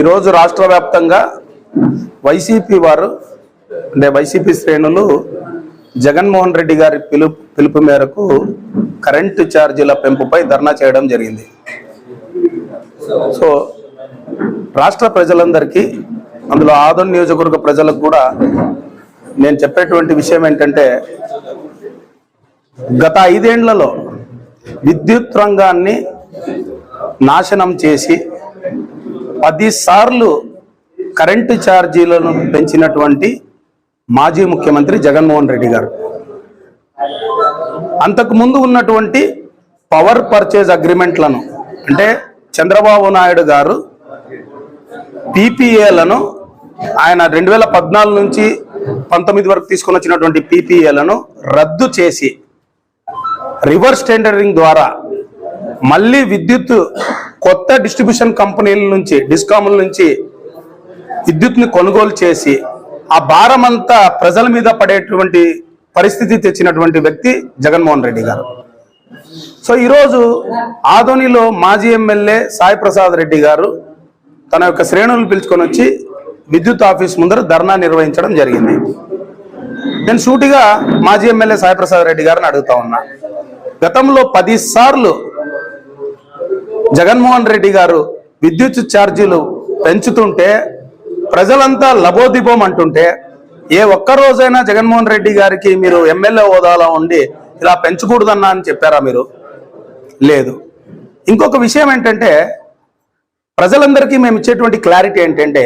ఈరోజు రాష్ట్ర వ్యాప్తంగా వైసీపీ వారు అంటే వైసీపీ శ్రేణులు జగన్మోహన్ రెడ్డి గారి పిలుపు పిలుపు మేరకు కరెంటు ఛార్జీల పెంపుపై ధర్నా చేయడం జరిగింది. సో రాష్ట్ర ప్రజలందరికీ అందులో ఆదోన్ నియోజకవర్గ ప్రజలకు కూడా నేను చెప్పేటువంటి విషయం ఏంటంటే గత ఐదేండ్లలో విద్యుత్ రంగాన్ని నాశనం చేసి పది సార్లు కరెంటు ఛార్జీలను పెంచినటువంటి మాజీ ముఖ్యమంత్రి జగన్మోహన్ రెడ్డి గారు. అంతకు ముందు ఉన్నటువంటి పవర్ పర్చేజ్ అగ్రిమెంట్లను అంటే చంద్రబాబు నాయుడు గారు పీపీఏలను ఆయన రెండు వేల పద్నాలుగు నుంచి పంతొమ్మిది వరకు తీసుకొని వచ్చినటువంటి పీపీఏలను రద్దు చేసి రివర్స్ టెండరింగ్ ద్వారా మళ్ళీ విద్యుత్ కొత్త డిస్ట్రిబ్యూషన్ కంపెనీల నుంచి డిస్కాముల నుంచి విద్యుత్ని కొనుగోలు చేసి ఆ భారం అంతా ప్రజల మీద పడేటువంటి పరిస్థితి తెచ్చినటువంటి వ్యక్తి జగన్మోహన్ రెడ్డి గారు. సో ఈరోజు ఆదోనిలో మాజీ ఎమ్మెల్యే సాయి ప్రసాద్ రెడ్డి గారు తన యొక్క శ్రేణులు పిలుచుకొని వచ్చి విద్యుత్ ఆఫీస్ ముందర ధర్నా నిర్వహించడం జరిగింది. నేను సూటిగా మాజీ ఎమ్మెల్యే సాయి ప్రసాద్ రెడ్డి గారిని అడుగుతా ఉన్నా. గతంలో పది సార్లు జగన్మోహన్ రెడ్డి గారు విద్యుత్ ఛార్జీలు పెంచుతుంటే ప్రజలంతా లబోదిబోం అంటుంటే ఏ ఒక్క రోజైనా జగన్మోహన్ రెడ్డి గారికి మీరు ఎమ్మెల్యే హోదాలో ఉండి ఇలా పెంచకూడదన్నా అని చెప్పారా మీరు? లేదు. ఇంకొక విషయం ఏంటంటే ప్రజలందరికీ మేము ఇచ్చేటువంటి క్లారిటీ ఏంటంటే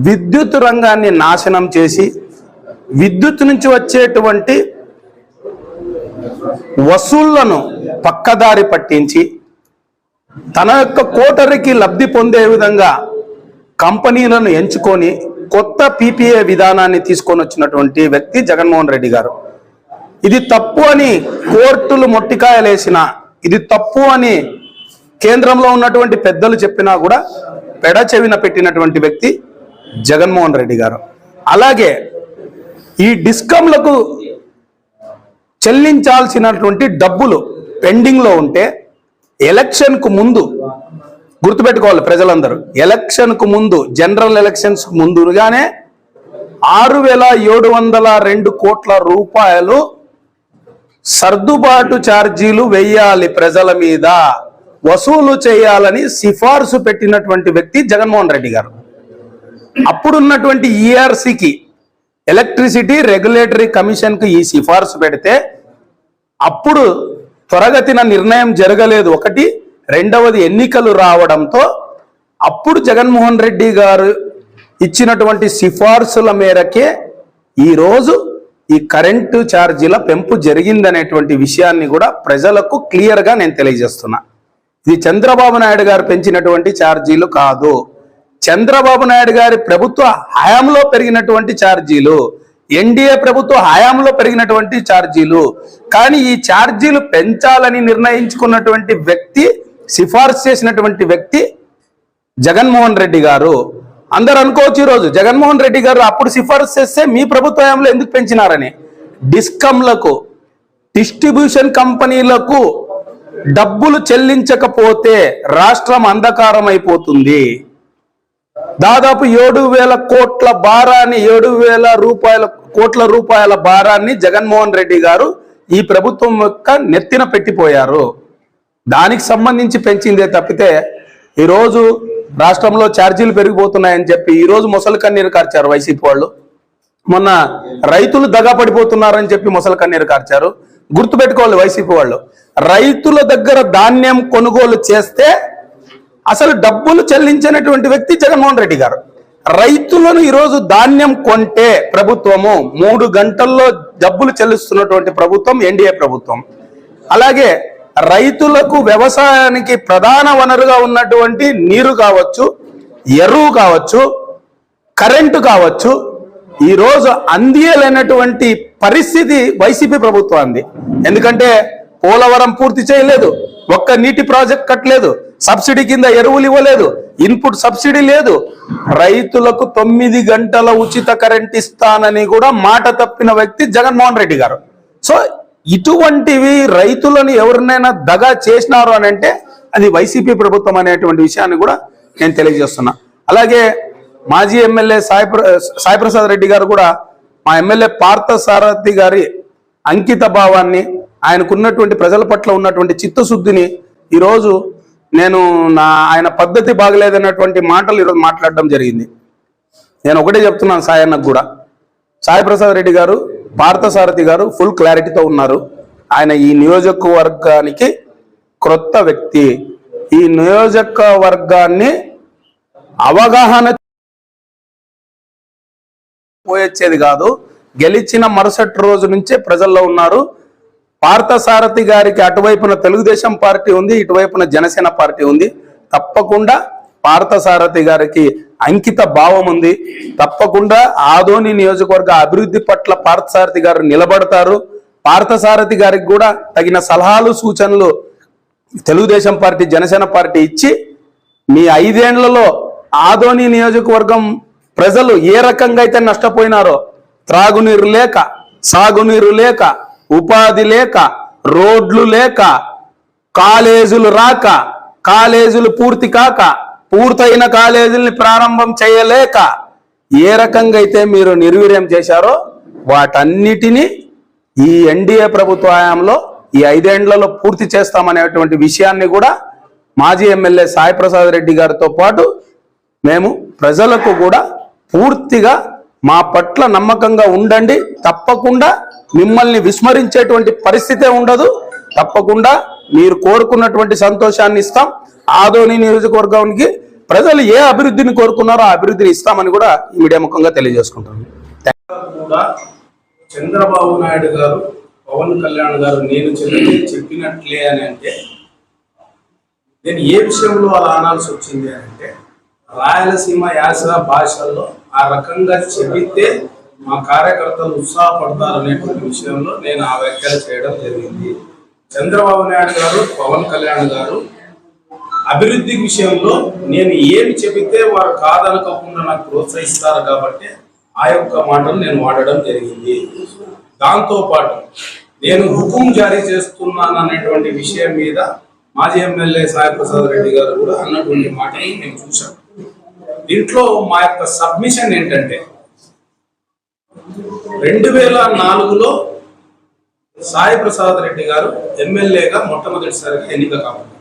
విద్యుత్ రంగాన్ని నాశనం చేసి విద్యుత్ నుంచి వచ్చేటువంటి వసూళ్ళను పక్కదారి పట్టించి తన యొక్క కోటరికి లబ్ధి పొందే విధంగా కంపెనీలను ఎంచుకొని కొత్త పీపీఏ విధానాన్ని తీసుకొని వచ్చినటువంటి వ్యక్తి జగన్మోహన్ రెడ్డి గారు. ఇది తప్పు అని కోర్టులు మొట్టికాయలేసిన ఇది తప్పు అని కేంద్రంలో ఉన్నటువంటి పెద్దలు చెప్పినా కూడా పెడచెవిన పెట్టినటువంటి వ్యక్తి జగన్మోహన్ రెడ్డి గారు. అలాగే ఈ డిస్కంలకు చెల్లించాల్సినటువంటి డబ్బులు పెండింగ్లో ఉంటే ఎలక్షన్కు ముందు గుర్తుపెట్టుకోవాలి ప్రజలందరూ. ఎలక్షన్కు ముందు జనరల్ ఎలక్షన్స్ ముందుగానే ఆరు వేల ఏడు వందల రెండు కోట్ల రూపాయలు సర్దుబాటు ఛార్జీలు వెయ్యాలి ప్రజల మీద. వసూలు చేయాలని సిఫార్సు పెట్టినటువంటి వ్యక్తి జగన్మోహన్ రెడ్డి గారు. అప్పుడున్నటువంటి ఈఆర్సీకి ఎలక్ట్రిసిటీ రెగ్యులేటరీ కమిషన్కి ఈ సిఫార్సు పెడితే అప్పుడు త్వరగతిన నిర్ణయం జరగలేదు. ఒకటి రెండవది ఎన్నికలు రావడంతో అప్పుడు జగన్మోహన్ రెడ్డి గారు ఇచ్చినటువంటి సిఫార్సుల మేరకే ఈరోజు ఈ కరెంటు ఛార్జీల పెంపు జరిగిందనేటువంటి విషయాన్ని కూడా ప్రజలకు క్లియర్గా నేను తెలియజేస్తున్నా. ఇది చంద్రబాబు నాయుడు గారు పెంచినటువంటి ఛార్జీలు కాదు. చంద్రబాబు నాయుడు గారి ప్రభుత్వ హయాంలో పెరిగినటువంటి ఛార్జీలు ఎన్డీఏ ప్రభుత్వ హయాంలో పెరిగినటువంటి ఛార్జీలు కానీ ఈ ఛార్జీలు పెంచాలని నిర్ణయించుకున్నటువంటి వ్యక్తి సిఫార్సు చేసినటువంటి వ్యక్తి జగన్మోహన్ రెడ్డి గారు. అందరు అనుకోవచ్చు ఈరోజు జగన్మోహన్ రెడ్డి గారు అప్పుడు సిఫార్సు చేస్తే మీ ప్రభుత్వ హయాంలో ఎందుకు పెంచినారని? డిస్కంలకు డిస్ట్రిబ్యూషన్ కంపెనీలకు డబ్బులు చెల్లించకపోతే రాష్ట్రం అంధకారం అయిపోతుంది దాదాపు ఏడు వేల కోట్ల భారాన్ని ఏడు వేల రూపాయల కోట్ల రూపాయల భారాన్ని జగన్మోహన్ రెడ్డి గారు ఈ ప్రభుత్వం యొక్క నెత్తిన పెట్టిపోయారు. దానికి సంబంధించి పెంచిందే తప్పితే ఈరోజు రాష్ట్రంలో ఛార్జీలు పెరిగిపోతున్నాయని చెప్పి ఈరోజు మొసలి కన్నీరు కార్చారు వైసీపీ వాళ్ళు. మొన్న రైతులు దగా పడిపోతున్నారని చెప్పి మొసలి కన్నీరు కార్చారు. గుర్తుపెట్టుకోవాలి వైసీపీ వాళ్ళు. రైతుల దగ్గర ధాన్యం కొనుగోలు చేస్తే అసలు డబ్బులు చెల్లించినటువంటి వ్యక్తి జగన్మోహన్ రెడ్డి గారు. రైతులను ఈరోజు ధాన్యం కొంటే ప్రభుత్వము మూడు గంటల్లో డబ్బులు చెల్లిస్తున్నటువంటి ప్రభుత్వం ఎన్డీఏ ప్రభుత్వం. అలాగే రైతులకు వ్యవసాయానికి ప్రధాన వనరుగా ఉన్నటువంటి నీరు కావచ్చు ఎరువు కావచ్చు కరెంటు కావచ్చు ఈరోజు అందియలేనటువంటి పరిస్థితి వైసీపీ ప్రభుత్వాన్ని ఎందుకంటే పోలవరం పూర్తి చేయలేదు ఒక్క నీటి ప్రాజెక్ట్ కట్టలేదు సబ్సిడీ కింద ఎరువులు ఇవ్వలేదు ఇన్పుట్ సబ్సిడీ లేదు. రైతులకు తొమ్మిది గంటల ఉచిత కరెంట్ ఇస్తానని కూడా మాట తప్పిన వ్యక్తి జగన్మోహన్ రెడ్డి గారు. సో ఇటువంటివి రైతులను ఎవరినైనా దగా చేసినారు అని అంటే అది వైసీపీ ప్రభుత్వం అనేటువంటి విషయాన్ని కూడా నేను తెలియజేస్తున్నా. అలాగే మాజీ ఎమ్మెల్యే సాయి సాయిప్రసాద్ రెడ్డి గారు కూడా మా ఎమ్మెల్యే పార్థ సారథి గారి అంకిత భావాన్ని ఆయనకున్నటువంటి ప్రజల పట్ల ఉన్నటువంటి చిత్తశుద్ధిని ఈరోజు నేను నా ఆయన పద్ధతి బాగలేదన్నటువంటి మాటలు ఈరోజు మాట్లాడడం జరిగింది. నేను ఒకటే చెప్తున్నాను సాయన్నకు కూడా. సాయి ప్రసాద్ రెడ్డి గారు పార్థసారథి గారు ఫుల్ క్లారిటీతో ఉన్నారు. ఆయన ఈ నియోజకవర్గానికి క్రొత్త వ్యక్తి. ఈ నియోజకవర్గాన్ని అవగాహన పోయొచ్చేది కాదు. గెలిచిన మరుసటి రోజు నుంచే ప్రజల్లో ఉన్నారు. పార్థసారథి గారికి అటువైపున తెలుగుదేశం పార్టీ ఉంది ఇటువైపున జనసేన పార్టీ ఉంది. తప్పకుండా పార్థసారథి గారికి అంకిత భావం ఉంది. తప్పకుండా ఆదోని నియోజకవర్గ అభివృద్ధి పట్ల పార్థసారథి గారు నిలబడతారు. పార్థసారథి గారికి కూడా తగిన సలహాలు సూచనలు తెలుగుదేశం పార్టీ జనసేన పార్టీ ఇచ్చి మీ ఐదేండ్లలో ఆదోని నియోజకవర్గం ప్రజలు ఏ రకంగా అయితే నష్టపోయినారో త్రాగునీరు లేక సాగునీరు లేక ఉపాధి లేక రోడ్లు లేక కాలేజీలు రాక కాలేజీలు పూర్తి కాక పూర్తయిన కాలేజీల్ని ప్రారంభం చేయలేక ఏ రకంగా అయితే మీరు నిర్వీర్యం చేశారో వాటన్నిటినీ ఈ ఎన్డీఏ ప్రభుత్వ హయాంలో ఈ ఐదేండ్లలో పూర్తి చేస్తామనేటువంటి విషయాన్ని కూడా మాజీ ఎమ్మెల్యే సాయి ప్రసాద్ రెడ్డి గారితో పాటు మేము ప్రజలకు కూడా పూర్తిగా మా పట్ల నమ్మకంగా ఉండండి. తప్పకుండా మిమ్మల్ని విస్మరించేటువంటి పరిస్థితే ఉండదు. తప్పకుండా మీరు కోరుకున్నటువంటి సంతోషాన్ని ఇస్తాం. ఆదోని నియోజకవర్గానికి ప్రజలు ఏ అభివృద్ధిని కోరుకున్నారో ఆ అభివృద్ధిని ఇస్తామని కూడా ఈ మీడియా ముఖంగా తెలియజేసుకుంటాను చంద్రబాబు నాయుడు గారు పవన్ కళ్యాణ్ గారు నేను చెప్పినట్లే అని అంటే నేను ఏ విషయంలో అలా అనాల్సి వచ్చింది అని అంటే రాయలసీమ యాస భాషల్లో ఆ రకంగా చెబితే మా కార్యకర్తలు ఉత్సాహపడతారనేటువంటి విషయంలో నేను ఆ వ్యాఖ్యలు చేయడం జరిగింది. చంద్రబాబు నాయుడు గారు పవన్ కళ్యాణ్ గారు అభివృద్ధి విషయంలో నేను ఏమి చెబితే వారు కాదనకుండా నాకు ప్రోత్సహిస్తారు కాబట్టి ఆ యొక్క మాటలు నేను వాడడం జరిగింది. దాంతో పాటు నేను హుకుం జారీ చేస్తున్నాను అనేటువంటి విషయం మీద మాజీ ఎమ్మెల్యే సాయి ప్రసాద్ రెడ్డి గారు కూడా అన్నటువంటి మాటని నేను చూశాను. దీంట్లో మా యొక్క సబ్మిషన్ ఏంటంటే రెండు వేల నాలుగులో సాయి ప్రసాద్ రెడ్డి గారు ఎమ్మెల్యేగా మొట్టమొదటిసారిగా ఎన్నిక కాబట్టి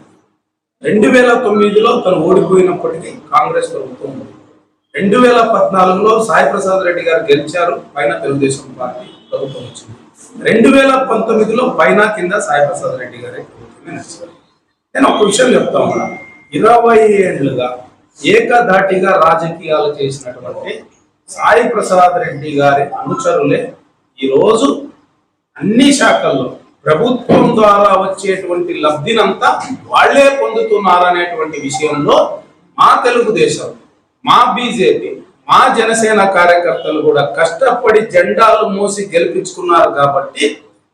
రెండు వేల తొమ్మిదిలో తను ఓడిపోయినప్పటికీ కాంగ్రెస్ ప్రభుత్వం రెండు వేల పద్నాలుగులో సాయి ప్రసాద్ రెడ్డి గారు గెలిచారు పైన తెలుగుదేశం పార్టీ ప్రభుత్వం వచ్చింది. రెండు వేల పంతొమ్మిదిలో పైన కింద సాయి ప్రసాద్ రెడ్డి గారే ప్రభుత్వమే నచ్చారు. నేను ఒక విషయం చెప్తా ఉన్నా. ఇరవై ఏళ్ళుగా ఏకధాటిగా రాజకీయాలు చేసినటువంటి సాయి ప్రసాద్ రెడ్డి గారి అనుచరులే. ఈరోజు అన్ని శాఖల్లో ప్రభుత్వం ద్వారా వచ్చేటువంటి లబ్ధినంతా వాళ్ళే పొందుతున్నారనేటువంటి విషయంలో మా తెలుగుదేశం మా బీజేపీ మా జనసేన కార్యకర్తలు కూడా కష్టపడి జెండాలు మోసి గెలిపించుకున్నారు కాబట్టి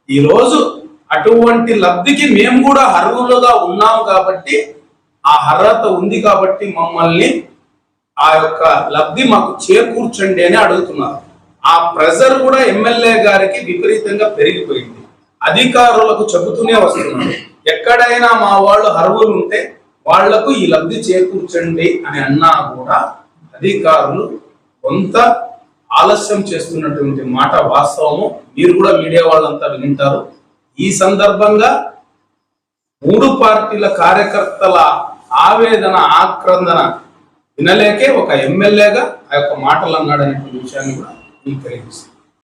ఈరోజు అటువంటి లబ్ధికి మేము కూడా అర్హులుగా ఉన్నాం కాబట్టి ఆ అర్హత ఉంది కాబట్టి మమ్మల్ని ఆ యొక్క లబ్ధి మాకు చేకూర్చండి అని అడుగుతున్నారు. ఆ ప్రెజర్ కూడా ఎమ్మెల్యే గారికి విపరీతంగా పెరిగిపోయింది. అధికారులకు చెబుతూనే వస్తున్నారు ఎక్కడైనా మా వాళ్ళు అర్హులు ఉంటే వాళ్ళకు ఈ లబ్ధి చేకూర్చండి అని అన్నా కూడా అధికారులు కొంత ఆలస్యం చేస్తున్నటువంటి మాట వాస్తవము. మీరు కూడా మీడియా వాళ్ళంతా వింటారు. ఈ సందర్భంగా మూడు పార్టీల కార్యకర్తల ఆవేదన ఆక్రందన వినలేకే ఒక ఎమ్మెల్యేగా ఆ యొక్క మాటలు అన్నాడు అనేటువంటి విషయాన్ని కూడా మీకు తెలియజేస్తుంది.